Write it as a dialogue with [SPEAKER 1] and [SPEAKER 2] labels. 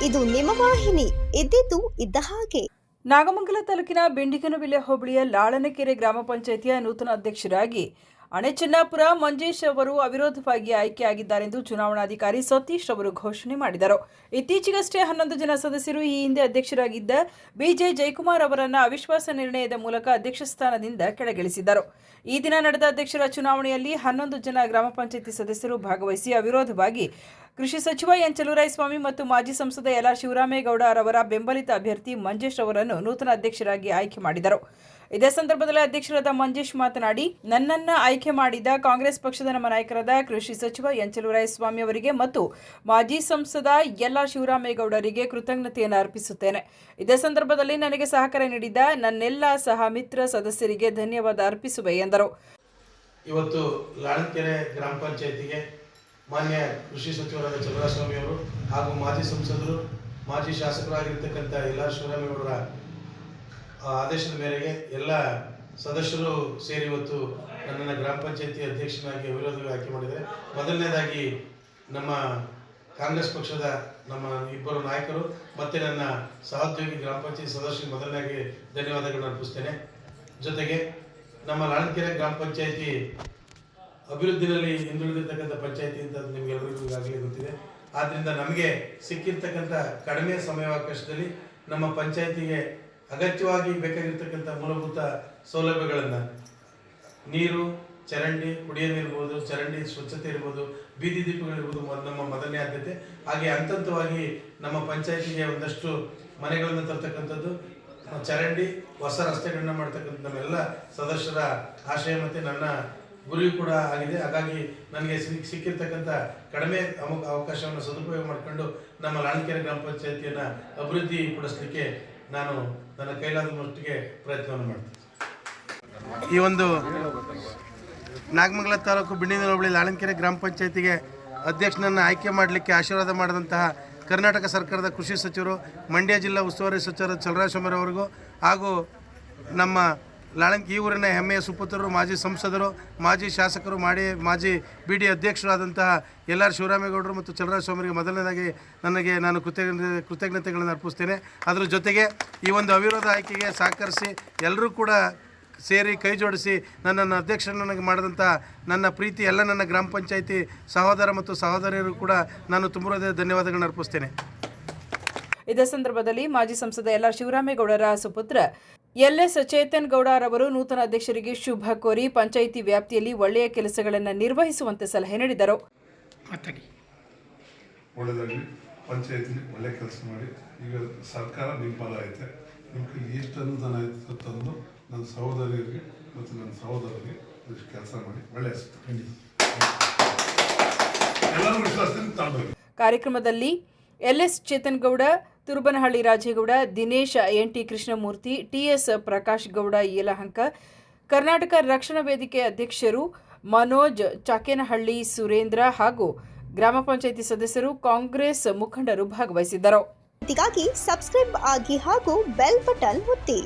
[SPEAKER 1] ನಿಮ್ಮ ವಾಹಿನಿ, ಇದ್ದಿದ್ದು ಇದ್ದ ಹಾಗೆ.
[SPEAKER 2] ನಾಗಮಂಗಲ ತಾಲೂಕಿನ ಬೆಂಡಿಗನವಿಲೆ ಹೋಬಳಿಯ ಲಾಳನಕೆರೆ ಗ್ರಾಮ ಪಂಚಾಯಿತಿಯ ನೂತನ ಅಧ್ಯಕ್ಷರಾಗಿ ಅಣೆಚನ್ನಾಪುರ ಮಂಜೇಶ್ ಅವರು ಅವಿರೋಧವಾಗಿ ಆಯ್ಕೆಯಾಗಿದ್ದಾರೆಂದು ಚುನಾವಣಾಧಿಕಾರಿ ಸತೀಶ್ ಅವರು ಘೋಷಣೆ ಮಾಡಿದರು. ಇತ್ತೀಚೆಗಷ್ಟೇ ಹನ್ನೊಂದು ಜನ ಸದಸ್ಯರು ಈ ಹಿಂದೆ ಅಧ್ಯಕ್ಷರಾಗಿದ್ದ ಬಿಜೆ ಜಯಕುಮಾರ್ ಅವರನ್ನು ಅವಿಶ್ವಾಸ ನಿರ್ಣಯದ ಮೂಲಕ ಅಧ್ಯಕ್ಷ ಸ್ಥಾನದಿಂದ ಕೆಳಗಿಳಿಸಿದ್ದರು. ಈ ದಿನ ನಡೆದ ಅಧ್ಯಕ್ಷರ ಚುನಾವಣೆಯಲ್ಲಿ ಹನ್ನೊಂದು ಜನ ಗ್ರಾಮ ಪಂಚಾಯಿತಿ ಸದಸ್ಯರು ಭಾಗವಹಿಸಿ ಅವಿರೋಧವಾಗಿ ಕೃಷಿ ಸಚಿವ ಎನ್ ಚಲುರಾಯಸ್ವಾಮಿ ಮತ್ತು ಮಾಜಿ ಸಂಸದ ಎಲ್ ಆರ್ ಶಿವರಾಮೇಗೌಡ ಅವರ ಬೆಂಬಲಿತ ಅಭ್ಯರ್ಥಿ ಮಂಜೇಶ್ ಅವರನ್ನು ನೂತನ ಅಧ್ಯಕ್ಷರಾಗಿ ಆಯ್ಕೆ ಮಾಡಿದರು. ಇದೇ ಸಂದರ್ಭದಲ್ಲಿ ಅಧ್ಯಕ್ಷರಾದ ಮಂಜೇಶ್ ಮಾತನಾಡಿ, ನನ್ನನ್ನ ಆಯ್ಕೆ ಮಾಡಿದ ಕಾಂಗ್ರೆಸ್ ಪಕ್ಷದ ನಮ್ಮ ನಾಯಕರಾದ ಕೃಷಿ ಸಚಿವ ಎನ್ ಚಲುರಾಯಸ್ವಾಮಿ ಅವರಿಗೆ ಮತ್ತು ಮಾಜಿ ಸಂಸದ ಎಲ್ ಆರ್ ಶಿವರಾಮೇಗೌಡರಿಗೆ ಕೃತಜ್ಞತೆಯನ್ನು ಅರ್ಪಿಸುತ್ತೇನೆ. ಇದೇ ಸಂದರ್ಭದಲ್ಲಿ ನನಗೆ ಸಹಕಾರ ನೀಡಿದ ನನ್ನೆಲ್ಲ ಸಹ ಮಿತ್ರ ಸದಸ್ಯರಿಗೆ ಧನ್ಯವಾದ ಅರ್ಪಿಸುವೆ ಎಂದರು.
[SPEAKER 3] ಇವತ್ತು ಲಾಳಕೆರೆ ಗ್ರಾಮ ಪಂಚಾಯತಿಗೆ ಮಾನ್ಯ ಕೃಷಿ ಸಚಿವರಾದ ಚಂದ್ರಸ್ವಾಮಿ ಅವರು ಹಾಗೂ ಮಾಜಿ ಸಂಸದರು, ಮಾಜಿ ಶಾಸಕರಾಗಿರ್ತಕ್ಕಂಥ ಎಲ್ಲ ಶಿವರಾಮಿ ಅವರ ಆದೇಶದ ಮೇರೆಗೆ ಎಲ್ಲ ಸದಸ್ಯರು ಸೇರಿ ಇವತ್ತು ನನ್ನನ್ನು ಗ್ರಾಮ ಪಂಚಾಯತಿ ಅಧ್ಯಕ್ಷನಾಗಿ, ಅವಿರೋಧವಾಗಿ ಆಯ್ಕೆ ಮಾಡಿದ್ದಾರೆ. ಮೊದಲನೇದಾಗಿ ನಮ್ಮ ಕಾಂಗ್ರೆಸ್ ಪಕ್ಷದ ನಮ್ಮ ಇಬ್ಬರು ನಾಯಕರು ಮತ್ತು ನನ್ನ ಸಹೋದ್ಯೋಗಿ ಗ್ರಾಮ ಪಂಚಾಯತ್ ಸದಸ್ಯರಿಗೆ ಮೊದಲನೇದಾಗಿ ಧನ್ಯವಾದಗಳನ್ನು ಅರ್ಪಿಸ್ತೇನೆ. ಜೊತೆಗೆ ನಮ್ಮ ಲಾಳಕೆರೆ ಗ್ರಾಮ ಪಂಚಾಯತಿ ಅಭಿವೃದ್ಧಿನಲ್ಲಿ ಹಿಂದುಳಿದಿರ್ತಕ್ಕಂಥ ಪಂಚಾಯತಿ ಅಂತ ನಿಮ್ಗೆಲ್ಲರಿಗೂ ಈಗಾಗಲೇ ಗೊತ್ತಿದೆ. ಆದ್ದರಿಂದ ನಮಗೆ ಸಿಕ್ಕಿರ್ತಕ್ಕಂಥ ಕಡಿಮೆ ಸಮಯಾವಕಾಶದಲ್ಲಿ ನಮ್ಮ ಪಂಚಾಯತಿಗೆ ಅಗತ್ಯವಾಗಿ ಬೇಕಾಗಿರ್ತಕ್ಕಂಥ ಮೂಲಭೂತ ಸೌಲಭ್ಯಗಳನ್ನು, ನೀರು, ಚರಂಡಿ, ಕುಡಿಯೋ ಇರ್ಬೋದು, ಚರಂಡಿ ಸ್ವಚ್ಛತೆ ಇರ್ಬೋದು, ಬೀದಿ ದೀಪಗಳಿರ್ಬೋದು ನಮ್ಮ ಮೊದಲನೇ ಆದ್ಯತೆ. ಹಾಗೆ ಅಂತಂತವಾಗಿ ನಮ್ಮ ಪಂಚಾಯತಿಗೆ ಒಂದಷ್ಟು ಮನೆಗಳನ್ನು ತರ್ತಕ್ಕಂಥದ್ದು, ಚರಂಡಿ, ಹೊಸ ರಸ್ತೆಗಳನ್ನ ಮಾಡ್ತಕ್ಕಂಥ ನಮ್ಮೆಲ್ಲ ಸದಸ್ಯರ ಆಶಯ ಮತ್ತು ನನ್ನ ಗುರಿಯೂ ಕೂಡ ಆಗಿದೆ. ಹಾಗಾಗಿ ನನಗೆ ಸಿಕ್ಕಿ ಸಿಕ್ಕಿರ್ತಕ್ಕಂಥ ಕಡಿಮೆ ಅವ- ಅವಕಾಶವನ್ನು ಸದುಪಯೋಗ ಮಾಡಿಕೊಂಡು ನಮ್ಮ ಲಾಣಕೆರೆ ಗ್ರಾಮ ಪಂಚಾಯತಿಯನ್ನು ಅಭಿವೃದ್ಧಿ ಪಡಿಸಲಿಕ್ಕೆ ನಾನು ನನ್ನ ಕೈಲಾದ ಮಟ್ಟಿಗೆ ಪ್ರಯತ್ನವನ್ನು ಮಾಡ್ತೀನಿ. ಈ ಒಂದು ನಾಗಮಂಗಲ ತಾಲೂಕು ಬಿಣ್ಣಿನ ಹೋಬಳಿ ಲಾಳಂಕೆರೆ ಗ್ರಾಮ ಪಂಚಾಯತಿಗೆ ಅಧ್ಯಕ್ಷನನ್ನು ಆಯ್ಕೆ ಮಾಡಲಿಕ್ಕೆ ಆಶೀರ್ವಾದ ಮಾಡಿದಂತಹ ಕರ್ನಾಟಕ ಸರ್ಕಾರದ ಕೃಷಿ ಸಚಿವರು, ಮಂಡ್ಯ ಜಿಲ್ಲಾ ಉಸ್ತುವಾರಿ ಸಚಿವರು ಚಲರಾಜ್ ಅವರಿಗೂ ಹಾಗೂ ನಮ್ಮ ಲಾಳಂಕಿ, ಈ ಊರಿನ ಹೆಮ್ಮೆಯ ಸುಪುತ್ರರು, ಮಾಜಿ ಸಂಸದರು, ಮಾಜಿ ಶಾಸಕರು ಮಾಡಿ ಮಾಜಿ ಬಿ ಡಿ ಅಧ್ಯಕ್ಷರಾದಂತಹ ಎಲ್ ಆರ್ ಶಿವರಾಮೇಗೌಡರು ಮತ್ತು ಚಲರಾಜಸ್ವಾಮಿಗೆ ಮೊದಲನೇದಾಗಿ ನನಗೆ ನಾನು ಕೃತಜ್ಞ ಕೃತಜ್ಞತೆಗಳನ್ನು ಅರ್ಪಿಸ್ತೇನೆ. ಅದರ ಜೊತೆಗೆ ಈ ಒಂದು ಅವಿರೋಧ ಆಯ್ಕೆಗೆ ಸಹಕರಿಸಿ ಎಲ್ಲರೂ ಕೂಡ ಸೇರಿ ಕೈ ಜೋಡಿಸಿ ನನ್ನನ್ನು ಅಧ್ಯಕ್ಷರನ್ನಾಗಿ ಮಾಡಿದಂಥ ನನ್ನ ಪ್ರೀತಿ ಎಲ್ಲ ನನ್ನ ಗ್ರಾಮ ಪಂಚಾಯಿತಿ ಸಹೋದರ ಮತ್ತು ಸಹೋದರಿಯರು ಕೂಡ ನಾನು ತುಂಬ ಧನ್ಯವಾದಗಳನ್ನು ಅರ್ಪಿಸ್ತೇನೆ.
[SPEAKER 2] ಇದೇ ಸಂದರ್ಭದಲ್ಲಿ ಮಾಜಿ ಸಂಸದ ಎಲ್ ಆರ್ ಶಿವರಾಮೇಗೌಡರ ಸುಪುತ್ರ ಎಲ್ ಎಸ್ ಚೇತನ್ ಗೌಡ ರವರು ನೂತನ ಅಧ್ಯಕ್ಷರಿಗೆ ಶುಭ ಕೋರಿ ಪಂಚಾಯಿತಿ ವ್ಯಾಪ್ತಿಯಲ್ಲಿ ಒಳ್ಳೆಯ ಕೆಲಸಗಳನ್ನು ನಿರ್ವಹಿಸುವಂತೆ ಸಲಹೆ ನೀಡಿದರು.
[SPEAKER 4] ಪಂಚಾಯತಿ ಒಳ್ಳೆ ಕೆಲಸ ಮಾಡಿ. ಈಗ ಸರ್ಕಾರ ನಿಮ್ಮ ಪರ ಐತೆ. ನಿಮ್ಮ ಕೈಲಿ ಎಷ್ಟು ಅನುದಾನ ಐತೆ ತಂದು ನನ್ನ ಸಹೋದರಿಯರಿಗೆ ಮತ್ತು ನನ್ನ ಸಹೋದರಿಗೆ ಇಷ್ಟು ಕೆಲಸ ಮಾಡಿ. ಒಳ್ಳೆ ಹೆಸರು ಎಲ್ಲರೂ ವಿಶ್ವಾಸದಿಂದ ತಗೊಳ್ಬೇಕು
[SPEAKER 2] ಕಾರ್ಯಕ್ರಮದಲ್ಲಿ LS Chetan Gowda Turubanahalli Rajegowda, Dinesh N T Krishnamurthy TS Prakash Gowda, Yelahanka. Karnataka Rakshana Vedike ಅಧ್ಯಕ್ಷರು ಮನೋಜ್ ಚಾಕೇನಹಳ್ಳಿ, ಸುರೇಂದ್ರ ಹಾಗೂ ಗ್ರಾಮ ಪಂಚಾಯಿತಿ ಸದಸ್ಯರು, ಕಾಂಗ್ರೆಸ್ ಮುಖಂಡರು ಭಾಗವಹಿಸಿದ್ದರು.
[SPEAKER 1] ಸಬ್ಸ್ಕ್ರೈಬ್ ಆಗಿ ಹಾಗೂ ಬೆಲ್ ಬಟನ್ ಒತ್ತಿ.